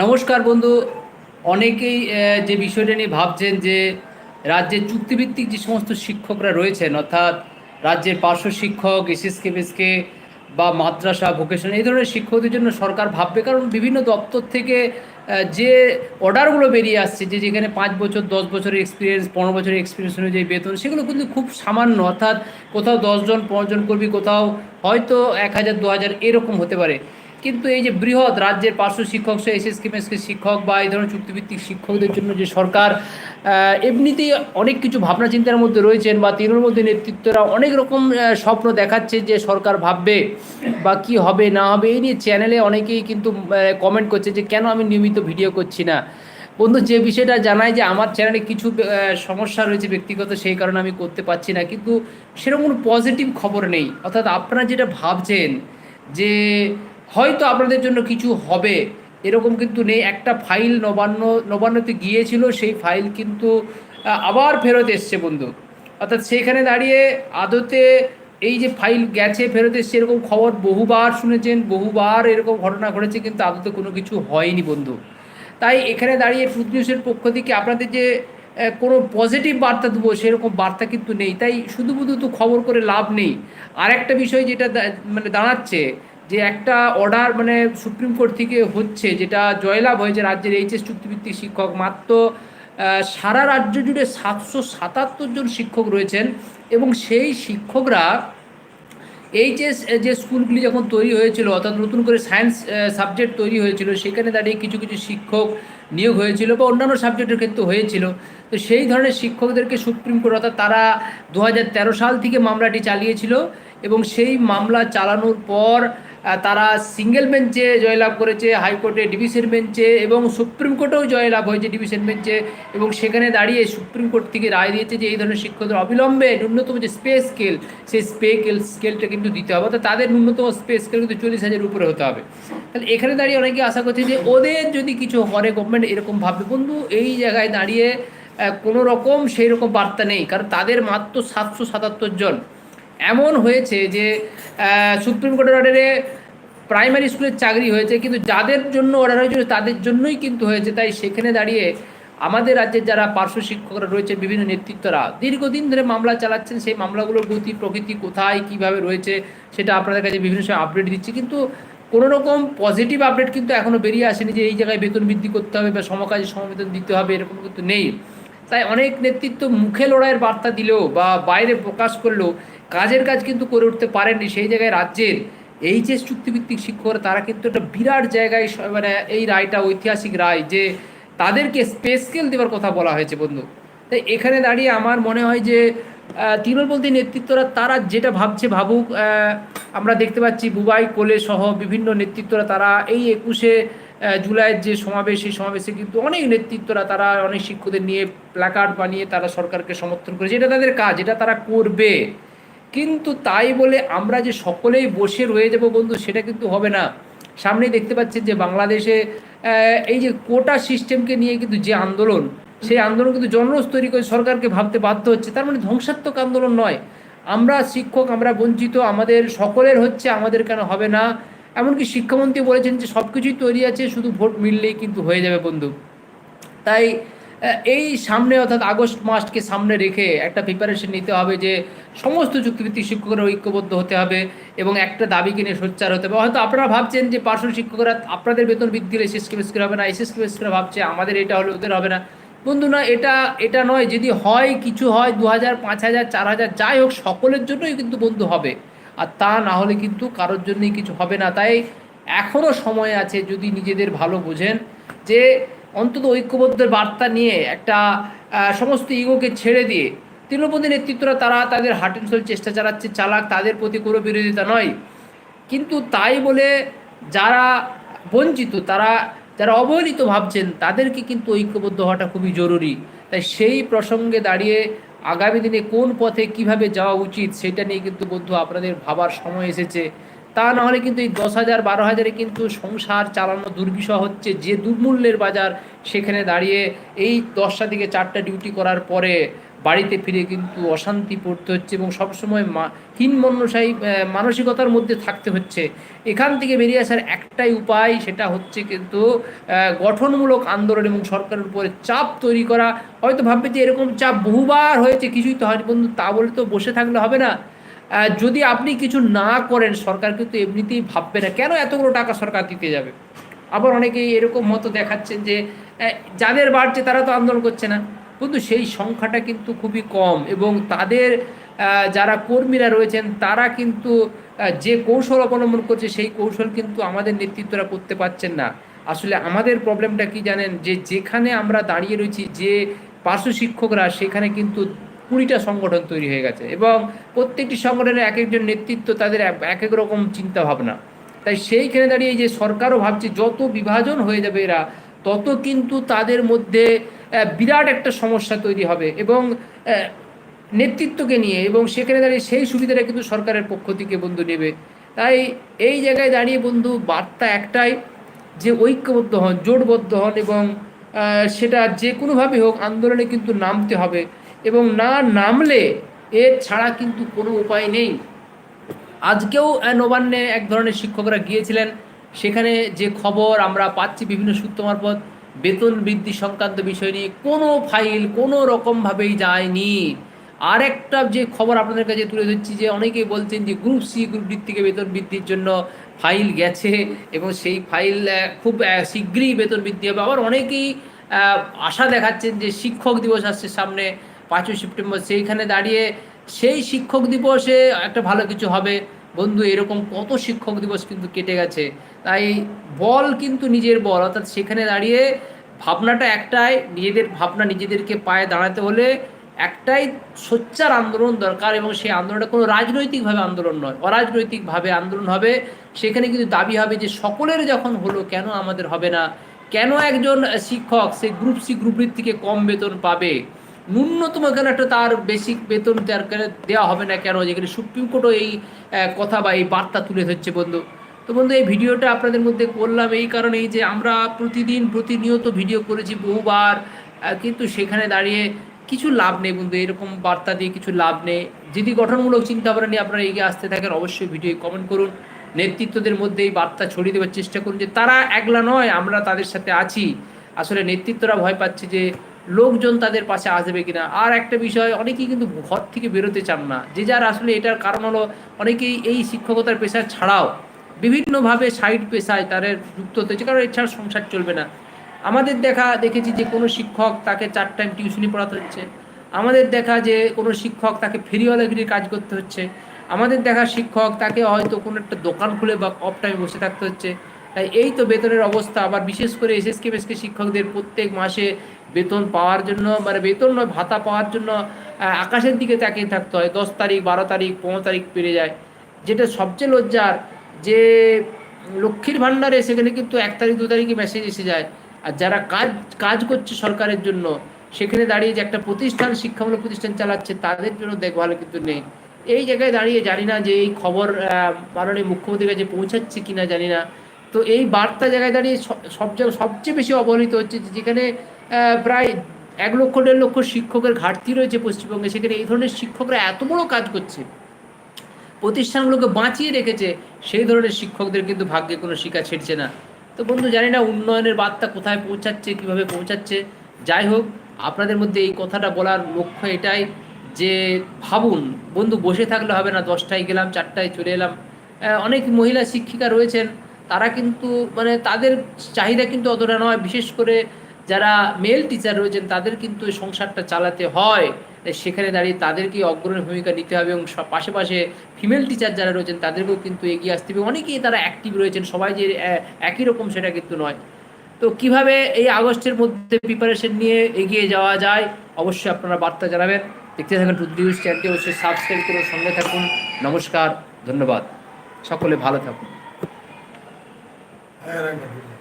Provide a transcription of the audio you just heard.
নমস্কার বন্ধু। অনেকেই যে বিষয়টা নিয়ে ভাবছেন যে রাজ্যের চুক্তিভিত্তিক যে সমস্ত শিক্ষকরা রয়েছেন, অর্থাৎ রাজ্যের পার্শ্ব শিক্ষক এসএসকে বেসকে বা মাদ্রাসা, ভোকেশনাল, এই ধরনের শিক্ষকদের জন্য সরকার ভাববে। কারণ বিভিন্ন দপ্তর থেকে যে অর্ডারগুলো বেরিয়ে আসছে, যে যেখানে পাঁচ বছর, দশ বছরের এক্সপিরিয়েন্স পনেরো বছরের এক্সপিরিয়েন্স অনুযায়ী বেতন, সেগুলো কিন্তু খুব সামান্য। অর্থাৎ কোথাও দশজন পনেরোজন কর্মী, কোথাও হয়তো এক হাজার, দু হাজার, এরকম হতে পারে। কিন্তু এই যে বৃহৎ রাজ্যের পার্শ্ব শিক্ষক, সে এসএসকে মেসকে শিক্ষক বা এই ধরনের চুক্তিভিত্তিক শিক্ষকদের জন্য যে সরকার এমনিতেই অনেক কিছু ভাবনা চিন্তার মধ্যে রয়েছেন বা তৃণমূল মধ্যে নেতৃত্বরা অনেক রকম স্বপ্ন দেখাচ্ছে যে সরকার ভাববে বা কি হবে, না হবে, এই নিয়ে চ্যানেলে অনেকেই কিন্তু কমেন্ট করছে যে কেন আমি নিয়মিত ভিডিও করছি না? বন্ধু, যে বিষয়টা জানায় যে আমার চ্যানেলে কিছু সমস্যা রয়েছে ব্যক্তিগত, সেই কারণে আমি করতে পারছি না। কিন্তু সেরকম কোনো পজিটিভ খবর নেই। অর্থাৎ আপনারা যেটা ভাবছেন যে হয়তো আপনাদের জন্য কিছু হবে। এরকম কিন্তু নেই। একটা ফাইল নবান্ন, নবান্নতে গিয়েছিল, সেই ফাইল কিন্তু আবার ফেরত এসছে বন্ধু। অর্থাৎ সেখানে দাঁড়িয়ে আদতে এই যে ফাইল গেছে, ফেরত এসছে, এরকম খবর বহুবার শুনেছেন, বহুবার এরকম ঘটনা ঘটেছে, কিন্তু আদতে কোনো কিছু হয়নি বন্ধু। তাই এখানে দাঁড়িয়ে ট্রুথ নিউজের পক্ষ থেকে আপনাদের যে কোনো পজিটিভ বার্তা দেবো, সেরকম বার্তা কিন্তু নেই। তাই শুধু শুধু তো খবর করে লাভ নেই। আর একটা বিষয় যেটা মানে দাঁড়াচ্ছে যে একটা অর্ডার মানে সুপ্রিম কোর্ট থেকে হচ্ছে, যেটা জয়লাভ হয়েছে রাজ্যের এইচএস চুক্তিভিত্তিক শিক্ষক, মাত্র সারা রাজ্য জুড়ে সাতশো সাতাত্তর জন শিক্ষক রয়েছেন এবং সেই শিক্ষকরা এইচএস যে স্কুলগুলি যখন তৈরি হয়েছিল, অর্থাৎ নতুন করে সায়েন্স সাবজেক্ট তৈরি হয়েছিল, সেখানে দাঁড়িয়ে কিছু কিছু শিক্ষক নিয়োগ হয়েছিল বা অন্যান্য সাবজেক্টের ক্ষেত্রে হয়েছিল। তো সেই ধরনের শিক্ষকদেরকে সুপ্রিম কোর্ট, অর্থাৎ তারা দু হাজার তেরো সাল থেকে মামলাটি চালিয়েছিল এবং সেই মামলা চালানোর পর তারা সিঙ্গেল বেঞ্চে জয়লাভ করেছে, হাইকোর্টে ডিভিশন বেঞ্চে এবং সুপ্রিম কোর্টেও জয়লাভ হয়েছে ডিভিশন বেঞ্চে এবং সেখানে দাঁড়িয়ে সুপ্রিম কোর্ট থেকে রায় দিয়েছে যে এই ধরনের শিক্ষকদের অবিলম্বে ন্যূনতম যে স্পে স্কেল, সেই স্পে স্কেলটা কিন্তু দিতে হবে। অর্থাৎ তাদের ন্যূনতম স্পে স্কেল কিন্তু চল্লিশ হাজারের উপরে হতে হবে। তাহলে এখানে দাঁড়িয়ে অনেকে আশা করছে যে ওদের যদি কিছু করে গভর্নমেন্ট এরকম ভাববে। বন্ধু, এই জায়গায় দাঁড়িয়ে কোনো রকম সেই রকম বার্তা নেই। কারণ তাদের মাত্র সাতশো সাতাত্তর জন এমন হয়েছে যে সুপ্রিম কোর্টের অর্ডারে প্রাইমারি স্কুলের চাকরি হয়েছে, কিন্তু যাদের জন্য অর্ডার হয়েছিল তাদের জন্যই কিন্তু হয়েছে। তাই সেখানে দাঁড়িয়ে আমাদের রাজ্যের যারা পার্শ্ব শিক্ষকরা রয়েছে, বিভিন্ন নেতৃত্বরা, দীর্ঘদিন ধরে মামলা চালাচ্ছেন। সেই মামলাগুলোর গতি, প্রকৃতি কোথায়, কীভাবে রয়েছে, সেটা আপনাদের কাছে বিভিন্ন সময় আপডেট দিচ্ছি। কিন্তু কোনো রকম পজিটিভ আপডেট কিন্তু এখনও বেরিয়ে আসেনি যে, এই জায়গায় বেতন বৃদ্ধি করতে হবে বা সমকাজে সমবেতন দিতে হবে, এরকম কিন্তু নেই। তাই অনেক নেতৃত্ব মুখে লড়াইয়ের বার্তা দিলেও বা বাইরে প্রকাশ করলেও কাজের কাজ কিন্তু করে উঠতে পারেননি। সেই জায়গায় রাজ্যের এইচএস চুক্তিভিত্তিক শিক্ষকরা, তারা কিন্তু একটা বিরাট জায়গায় মানে এই রায়টা, ঐতিহাসিক রায় যে তাদেরকে স্পেস স্কেল দেওয়ার কথা বলা হয়েছে বন্ধু। তাই এখানে দাঁড়িয়ে আমার মনে হয় যে তৃণমূলপন্থী নেতৃত্বরা, তারা যেটা ভাবছে ভাবুক আমরা দেখতে পাচ্ছি বুবাই কোলে সহ বিভিন্ন নেতৃত্বরা, তারা এই একুশে জুলাইয়ের যে সমাবেশ, সেই সমাবেশে কিন্তু অনেক নেতৃত্বরা তারা, অনেক শিক্ষকদের নিয়ে প্ল্যাকার্ড বানিয়ে তারা সরকারকে সমর্থন করেছে। এটা তাদের কাজ, এটা তারা করবে। কিন্তু তাই বলে আমরা যে সকলেই বসে রয়ে যাব বন্ধু, সেটা কিন্তু হবে না। সামনেই দেখতে পাচ্ছেন যে বাংলাদেশে এই যে কোটা সিস্টেমকে নিয়ে কিন্তু যে আন্দোলন, সেই আন্দোলন কিন্তু জনরোষ তৈরি করে সরকারকে ভাবতে বাধ্য হচ্ছে। তার মানে ধ্বংসাত্মক আন্দোলন নয়। আমরা শিক্ষক, আমরা বঞ্চিত, আমাদের সকলের হচ্ছে, আমাদের কেন হবে না? এমনকি শিক্ষামন্ত্রী বলেছেন যে সব কিছুই তৈরি আছে, শুধু ভোট মিললেই কিন্তু হয়ে যাবে বন্ধু। তাই এই সামনে অর্থাৎ আগস্ট মাসকে সামনে রেখে একটা প্রিপারেশন নিতে হবে যে সমস্ত চুক্তিভিত্তিক শিক্ষকরা ঐক্যবদ্ধ হতে হবে এবং একটা দাবি কিনে সোচ্চার হতে হবে। হয়তো আপনারা ভাবছেন যে পার্শ্ব শিক্ষকরা আপনাদের বেতন বৃদ্ধি হলে এসএসকে বেসকে হবে না এসএসকে বেসকে ভাবছে, আমাদের এটা হলে ওদের হবে না। বন্ধু না, এটা এটা নয়, যদি হয়, কিছু হয় দু হাজার পাঁচ হাজার চার হাজার যাই হোক, সকলের জন্যই কিন্তু বন্ধু হবে। আর তা না হলে কিন্তু কারোর জন্যই কিছু হবে না। তাই এখনও সময় আছে যদি নিজেদের ভালো বোঝেন যে অন্তত ঐক্যবদ্ধের বার্তা নিয়ে একটা সমস্ত ইগোকে ছেড়ে দিয়ে তৃণমূলপন্থী নেতৃত্বরা তারা তাদের হার্ট অ্যান্ড চেষ্টা চালাচ্ছে, চালাক তাদের প্রতি কোনো বিরোধিতা নয়। কিন্তু তাই বলে যারা বঞ্চিত, তারা, যারা অবহেলিত ভাবছেন, তাদেরকে কিন্তু ঐক্যবদ্ধ হওয়াটা খুবই জরুরি। তাই সেই প্রসঙ্গে দাঁড়িয়ে আগামী দিনে কোন পথে কীভাবে যাওয়া উচিত সেটা নিয়ে কিন্তু বন্ধু আপনাদের ভাবার সময় এসেছে। তা না হলে কিন্তু এই দশ হাজার, বারো হাজারে কিন্তু সংসার চালানো দুর্বিষহ হচ্ছে। যে দুর্মূল্যের বাজার সেখানে দাঁড়িয়ে এই দশটা থেকে চারটা ডিউটি করার পরে বাড়িতে ফিরে কিন্তু অশান্তি পড়তে হচ্ছে এবং সবসময় মা হীনমন্যসায়ী মানসিকতার মধ্যে থাকতে হচ্ছে। এখান থেকে বেরিয়ে আসার একটাই উপায়, সেটা হচ্ছে কিন্তু গঠনমূলক আন্দোলন এবং সরকারের উপরে চাপ তৈরি করা। হয়তো ভাববে যে এরকম চাপ বহুবার হয়েছে, কিছুই তো হয়নি। বন্ধু, তা বলে তো বসে থাকলে হবে না। যদি আপনি কিছু না করেন, সরকার কিন্তু এমনিতেই ভাববে না। কেন এতগুলো টাকা সরকার দিতে যাবে? আবার অনেকেই এরকম মতো দেখাচ্ছেন যে যাদের বাড়ছে তারা তো আন্দোলন করছে না। কিন্তু সেই সংখ্যাটা কিন্তু খুবই কম এবং তাদের যারা কর্মীরা রয়েছেন তারা কিন্তু যে কৌশল অবলম্বন করছে সেই কৌশল কিন্তু আমাদের নেতৃত্বরা করতে পারছেন না। আসলে আমাদের প্রবলেমটা কি জানেন? যে যেখানে আমরা দাঁড়িয়ে রয়েছি, যে পার্শ্ব শিক্ষকরা, সেখানে কিন্তু কুড়িটা সংগঠন তৈরি হয়ে গেছে এবং প্রত্যেকটি সংগঠনের এক একজন নেতৃত্ব তাদের এক- এক রকম চিন্তা ভাবনা তাই সেইখানে দাঁড়িয়ে যে সরকারও ভাবছে, যত বিভাজন হয়ে যাবে এরা, তত কিন্তু তাদের মধ্যে বিরাট একটা সমস্যা তৈরি হবে এবং নেতৃত্বকে নিয়ে এবং সেখানে দাঁড়িয়ে সেই সুবিধাটা কিন্তু সরকারের পক্ষ থেকে বন্ধু নেবে। তাই এই জায়গায় দাঁড়িয়ে বন্ধু বার্তা একটাই যে ঐক্যবদ্ধ হন, জোটবদ্ধ হন এবং সেটা যে কোনোভাবে হোক আন্দোলনে কিন্তু নামতে হবে এবং না নামলে এর ছাড়া কিন্তু কোনো উপায় নেই। আজকেও নবান্নে এক ধরনের শিক্ষকরা গিয়েছিলেন। সেখানে যে খবর আমরা পাচ্ছি বিভিন্ন সূত্র মারফত বেতন বৃদ্ধি সংক্রান্ত বিষয় নিয়ে কোনো ফাইল কোনো রকমভাবেই যায়নি। আর একটা যে খবর আপনাদের কাছে তুলে ধরছি যে অনেকেই বলছেন যে গ্রুপ সি গ্রুপ ডি থেকে বেতন বৃদ্ধির জন্য ফাইল গেছে এবং সেই ফাইল খুব শীঘ্রই বেতন বৃদ্ধি হবে। আবার অনেকেই আশা দেখাচ্ছেন যে শিক্ষক দিবস আসছে সামনে পাঁচই সেপ্টেম্বর, সেইখানে দাঁড়িয়ে সেই শিক্ষক দিবসে একটা ভালো কিছু হবে। বন্ধু, এরকম কত শিক্ষক দিবস কিন্তু কেটে গেছে। তাই বল কিন্তু নিজের বল, অর্থাৎ সেখানে দাঁড়িয়ে ভাবনাটা একটাই, নিজেদের ভাবনা নিজেদেরকে পায়ে দাঁড়াতে হলে একটাই সোচ্চার আন্দোলন দরকার এবং সেই আন্দোলনটা কোনো রাজনৈতিকভাবে আন্দোলন নয়, অরাজনৈতিকভাবে আন্দোলন হবে। সেখানে কিন্তু দাবি হবে যে সকলের যখন হলো, কেন আমাদের হবে না? কেন একজন শিক্ষক সেই গ্রুপ সি গ্রুপের থেকে কম বেতন পাবে? ন্যূনতম কেন একটা তার বেসিক বেতন তার দেওয়া হবে না কেন? যেখানে সুপ্রিম কোর্টও এই কথা বা এই বার্তা তুলে ধরছে বন্ধু। তো বন্ধু, এই ভিডিওটা আপনাদের মধ্যে করলাম এই কারণেই যে আমরা প্রতিদিন প্রতিনিয়ত ভিডিও করেছি বহুবার কিন্তু সেখানে দাঁড়িয়ে কিছু লাভ নেই বন্ধু। এরকম বার্তা দিয়ে কিছু লাভ নেই। যদি গঠনমূলক চিন্তা ভাবনা নিয়ে আপনারা এগিয়ে আসতে থাকেন, অবশ্যই ভিডিও কমেন্ট করুন। নেতৃত্বদের মধ্যে এই বার্তা ছড়িয়ে দেওয়ার চেষ্টা করুন যে তারা একলা নয়, আমরা তাদের সাথে আছি। আসলে নেতৃত্বরা ভয় পাচ্ছে যে লোকজন তাদের পাশে আসবে কিনা? আর একটা বিষয়, অনেকেই কিন্তু ঘর থেকে বেরোতে চান না। যে যার আসলে এটার কারণ হলো অনেকেই এই শিক্ষকতার পেশা ছাড়াও বিভিন্নভাবে সাইড পেশায় তাদের যুক্ত হতে হচ্ছে, কারণ এছাড়া সংসার চলবে না। আমাদের দেখা দেখেছি যে কোনো শিক্ষক তাকে চার টাইম টিউশনি পড়াতে হচ্ছে। আমাদের দেখা যে কোনো শিক্ষক তাকে ফেরিওয়ালাগিরির কাজ করতে হচ্ছে। আমাদের দেখা শিক্ষক তাকে হয়তো কোনো একটা দোকান খুলে বা অফ টাইমে বসে থাকতে হচ্ছে। তাই এই তো বেতনের অবস্থা। আবার বিশেষ করে এস এসএসকে বেসকে শিক্ষকদের প্রত্যেক মাসে বেতন পাওয়ার জন্য মানে বেতন নয়, ভাতা পাওয়ার জন্য আকাশের দিকে তাকিয়ে থাকতে হয়। দশ তারিখ, বারো তারিখ, পনেরো তারিখ পেরে যায়। যেটা সবচেয়ে লজ্জার, যে লক্ষ্মীর ভাণ্ডারে সেখানে কিন্তু এক তারিখ, দু তারিখে মেসেজ এসে যায়। আর যারা কাজ কাজ করছে সরকারের জন্য, সেখানে দাঁড়িয়ে যে একটা প্রতিষ্ঠান, শিক্ষামূলক প্রতিষ্ঠান চালাচ্ছে, তাদের জন্য দেখভাল কিন্তু নেই। এই জায়গায় দাঁড়িয়ে জানি না যে এই খবর মাননীয় মুখ্যমন্ত্রীর কাছে পৌঁছাচ্ছে কিনা জানি না। তো এই বার্তা জায়গায় দাঁড়িয়ে সব- সব জায়গায় সবচেয়ে বেশি অবহেলিত হচ্ছে যেখানে প্রায় এক লক্ষ, দেড় লক্ষ শিক্ষকের ঘাটতি রয়েছে পশ্চিমবঙ্গে, সেখানে এই ধরনের শিক্ষকরা এত বড় কাজ করছে। প্রতিষ্ঠানগুলোকে বাঁচিয়ে রেখেছে, সেই ধরনের শিক্ষকদের কিন্তু ভাগ্যে কোনো শিক্ষা ছেড়ছে না। তো বন্ধু, জানি না উন্নয়নের বার্তা কোথায় পৌঁছাচ্ছে, কীভাবে পৌঁছাচ্ছে। যাই হোক, আপনাদের মধ্যে এই কথাটা বলার লক্ষ্য এটাই যে ভাবুন, বন্ধু, বসে থাকলে হবে না, দশটায় গেলাম, চারটায় চলে এলাম। অনেক মহিলা শিক্ষিকা রয়েছেন তারা কিন্তু মানে তাদের চাহিদা কিন্তু অতটা নয়। বিশেষ করে যারা মেল টিচার রয়েছেন, তাদের কিন্তু এই সংসারটা চালাতে হয়। সেখানে দাঁড়িয়ে তাদেরকে অগ্রণী ভূমিকা নিতে হবে এবং পাশে ফিমেল টিচার যারা রয়েছেন, তাদেরকেও কিন্তু এগিয়ে আসতে হবে। অনেকেই তারা অ্যাক্টিভ রয়েছেন, সবাই যে একই রকম সেটা কিন্তু নয়। তো কীভাবে এই আগস্টের মধ্যে প্রিপারেশন নিয়ে এগিয়ে যাওয়া যায়, অবশ্যই আপনারা বার্তা জানাবেন। দেখতে থাকুন টু নিউজ চ্যানেলটি অবশ্যই সাবস্ক্রাইব করে সঙ্গে থাকুন। নমস্কার, ধন্যবাদ। সকলে ভালো থাকুন। হ্যাঁ রাখবেন